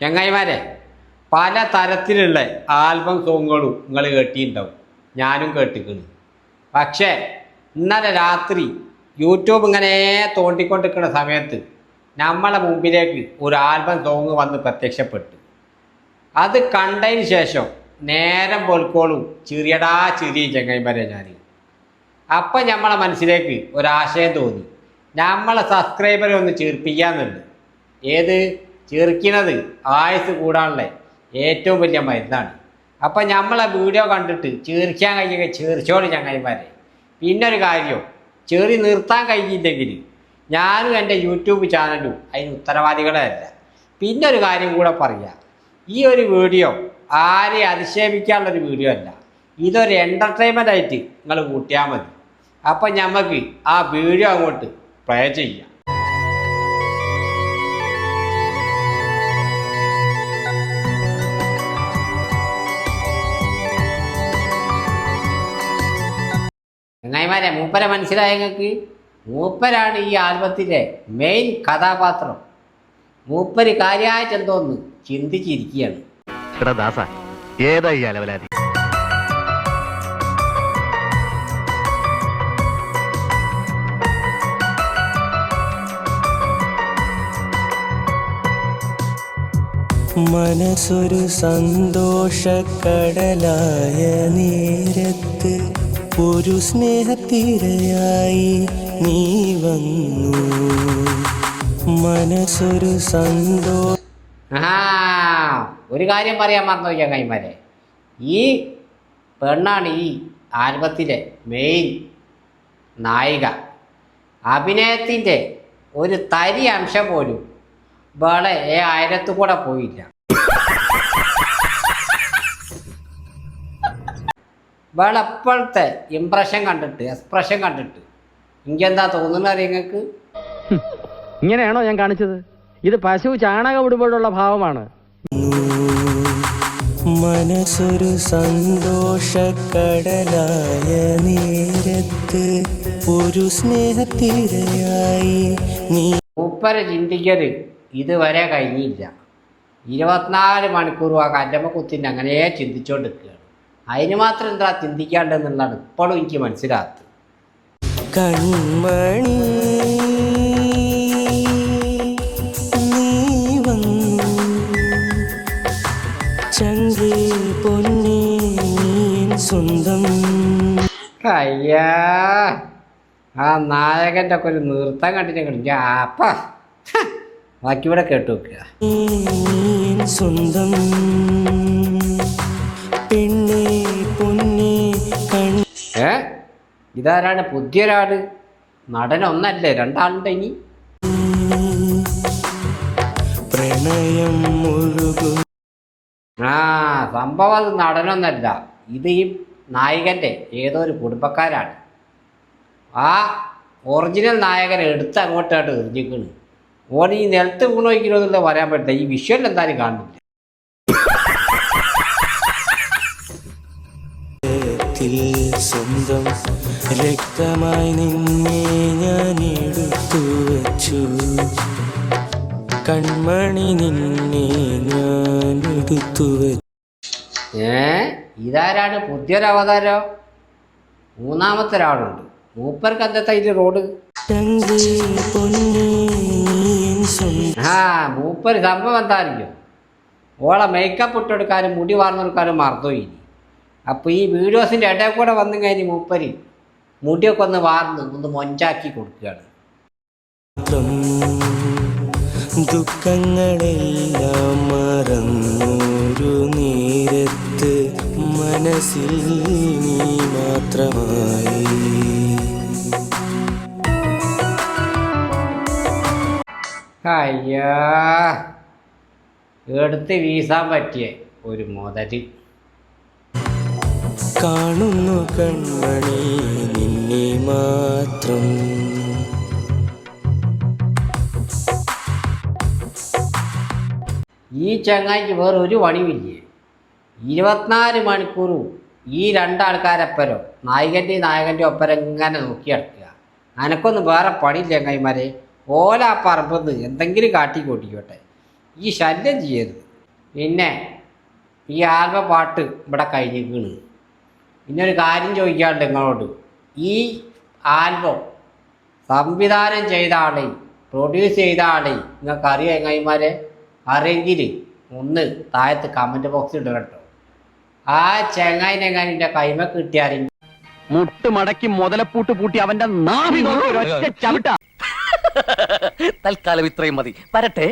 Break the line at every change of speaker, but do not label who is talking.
ചങ്ങായിമാരെ പല തരത്തിലുള്ള ആൽബം സോങ്ങുകളും നിങ്ങൾ കേട്ടിട്ടുണ്ടാവും. ഞാനും കേട്ടിക്കണ് പക്ഷേ ഇന്നലെ രാത്രി യൂട്യൂബ് ഇങ്ങനെ തോണ്ടിക്കൊണ്ടിരിക്കുന്ന സമയത്ത് നമ്മളെ മുമ്പിലേക്ക് ഒരു ആൽബം സോങ് വന്ന് പ്രത്യക്ഷപ്പെട്ടു. അത് കണ്ടതിന് ശേഷം നേരം പോൽക്കോളും ചിറിയടാ ചിരി ചങ്ങായിമാരെ ഞാൻ അപ്പം നമ്മളെ മനസ്സിലേക്ക് ഒരാശയം തോന്നി. നമ്മളെ സബ്സ്ക്രൈബറെ ഒന്ന് ചീർപ്പിക്കാന്നുണ്ട്. ഏത്? ചീർക്കുന്നത് ആയുസ് കൂടാനുള്ള ഏറ്റവും വലിയ മരുന്നാണ്. അപ്പം നമ്മളെ വീഡിയോ കണ്ടിട്ട് ചേർക്കാൻ കഴിയുക ചീർച്ചോട് ചങ്ങായിമാരെ ഒരു കാര്യം ചെറി നിർത്താൻ കഴിഞ്ഞില്ലെങ്കിൽ ഞാനും എന്റെ യൂട്യൂബ് ചാനലും അതിന് ഉത്തരവാദികളല്ല ഒരു കാര്യം കൂടെ പറയാം ഈ ഒരു വീഡിയോ ആരെയും അധിക്ഷേപിക്കാനുള്ളൊരു വീഡിയോ അല്ല. ഇതൊരു എന്റർടൈൻമെന്റ് ആയിട്ട് നിങ്ങൾ കൂട്ടിയാൽ മതി. അപ്പം നമുക്ക് ആ വീഡിയോ അങ്ങോട്ട് പ്ലേ ചെയ്യാം. ചങ്ങായിമാരെ മൂപ്പരെ മനസ്സിലായ നിങ്ങൾക്ക്? മൂപ്പരാണ് ഈ ആൽബത്തിലെ മെയിൻ കഥാപാത്രം. മൂപ്പര് കാര്യമായിട്ട് എന്തോന്ന് ചിന്തിച്ചിരിക്കുകയാണ്
അലവലാതി?
മനസ്സൊരു സന്തോഷക്കടലായ നേരത്ത് ഒരു സ്നേഹത്തിരയായി നീ വന്നു. മനസ്സൊരു സന്തോ
ഒരു കാര്യം പറയാൻ മറന്നു കൈമാരെ ഈ പെണ്ണാണ് ഈ ആൽബത്തിലെ മെയിൻ നായിക. അഭിനയത്തിന്റെ ഒരു തരി അംശം പോലും വേളെ ആയിരത്തു കൂടെ പോയില്ല. വേളെ എപ്പോഴത്തെ ഇമ്പ്രഷൻ കണ്ടിട്ട് എക്സ്പ്രഷൻ കണ്ടിട്ട്. എനിക്കെന്താ തോന്നുന്നത് നിങ്ങൾക്ക്
ഇങ്ങനെയാണോ ഞാൻ കാണിച്ചത്? ഇത് പശു ചാണകം ഇടുമ്പോഴുള്ള ഭാവമാണ്.
മനസ്സൊരു സന്തോഷക്കടലായ നേരത്ത് ഒരു സ്നേഹത്തിരയായി നീ
ഉപ്പര ചിന്തിക്കൽ ഇതുവരെ കഴിഞ്ഞില്ല. ഇരുപത്തിനാല് മണിക്കൂർ ആ കല്ലമ്മ കുത്തിന്റെ അങ്ങനെ ചിന്തിച്ചുകൊണ്ടിരിക്കുകയാണ് അതിന് മാത്രം എന്താ ചിന്തിക്കാണ്ടെന്നുള്ളതാണ് ഇപ്പോഴും എനിക്ക് മനസ്സിലാകത്ത്.
കൺമണി സ്വന്തം.
അയ്യാ ആ നായകന്റെ ഒക്കെ ഒരു നൃത്തം കണ്ടിട്ട് ഞാൻ അപ്പ ബാക്കി ഇവിടെ കേട്ടു വെക്കുക
സ്വന്തം.
ഏ ഇതാരാണ് പുതിയൊരാൾ? നടനൊന്നല്ലേ രണ്ടാളുണ്ട് ഇനി.
പ്രണയം
ആ സംഭവം അത് നടനൊന്നല്ല. ഇത് ഈ നായകന്റെ ഏതോ ഒരു കുടുംബക്കാരാണ്. ആ ഒറിജിനൽ നായകൻ എടുത്ത് അങ്ങോട്ടായിട്ട് എറിഞ്ഞിക്കണ് ഓൻ ഈ നിലത്ത് വീണ് വയ്ക്കണമെന്നുള്ള പറയാൻ പറ്റില്ല. ഈ വിഷ്വൽ എന്തായാലും കാണുന്നില്ല.
ത്തിൽ സ്വന്തം രക്തമായി നിന്നെ ഞാൻ എടുത്തു വച്ചു. കൺമണി നിന്നെ ഞാൻ എടുത്തു വച്ചു
ഏ? ഇതാരാണ്? പുതിയൊരവതാരോ മൂന്നാമത്തെ ഒരാളുണ്ട്. മൂപ്പർക്ക് എന്താ ഇത് റോഡ്? ആ മൂപ്പര് സംഭവം എന്തായിരിക്കും ഓളെ മേക്കപ്പ് ഇട്ടെടുക്കാനും മുടി വാർന്നെടുക്കാനും മറന്നുപോയി. അപ്പോൾ ഈ വീഡിയോസിന്റെ ഇടയിൽ കൂടെ വന്നു കഴിഞ്ഞ് മൂപ്പര് മുടിയൊക്കെ ഒന്ന് വാർന്ന് ഒന്ന് മൊഞ്ചാക്കി കൊടുക്കുകയാണ്.
ദുഃഖങ്ങളെല്ലാം മറന്നൊരു നേരത്ത് മനസ്സിൽ നീ മാത്രമായി.
അയ്യാ എടുത്ത് വീസാൻ പറ്റിയ ഒരു മുതൽ.
കാണുന്നു കൺമണി നിന്നെ മാത്രം.
ഈ ചങ്ങായിക്ക് വേറെ ഒരു പണിയുമില്ല? ഇരുപത്തിനാല് മണിക്കൂറും ഈ രണ്ടാൾക്കാരപ്പരം നായകന്റെയും നായകന്റെ ഒപ്പരം ഇങ്ങനെ നോക്കി നടക്കുക. അനക്കൊന്നും വേറെ പണിയില്ല ചങ്ങായിമാരെ. ഓല ആ പറമ്പെന്ന് എന്തെങ്കിലും കാട്ടി കൂട്ടിക്കോട്ടെ ഈ ശല്യം ചെയ്യരുത്. പിന്നെ ഈ ആൽബ പാട്ട് ഇവിടെ കഴിഞ്ഞിരിക്കണ്. പിന്നെ ഒരു കാര്യം ചോദിക്കാറുണ്ട് നിങ്ങളോട്. ഈ ആൽബം സംവിധാനം ചെയ്ത ആളെ പ്രൊഡ്യൂസ് ചെയ്ത ആളെ നിങ്ങൾക്ക് അറിയാം എങ്ങായിമാരെ അറിയെങ്കിൽ ഒന്ന് താഴത്ത് കമന്റ് ബോക്സിൽ ഇടുക കേട്ടോ. ആ ചെങ്ങായിനെ എങ്ങനെ എന്റെ കൈമ കിട്ടിയാൽ
മുട്ട് മടക്കി മുതലപ്പൂട്ട് പൂട്ടി അവന്റെ നാഭി നോക്കി ഒരൊറ്റ ചവിട്ട.
തൽക്കാലം ഇത്രയും മതി. വരട്ടെ.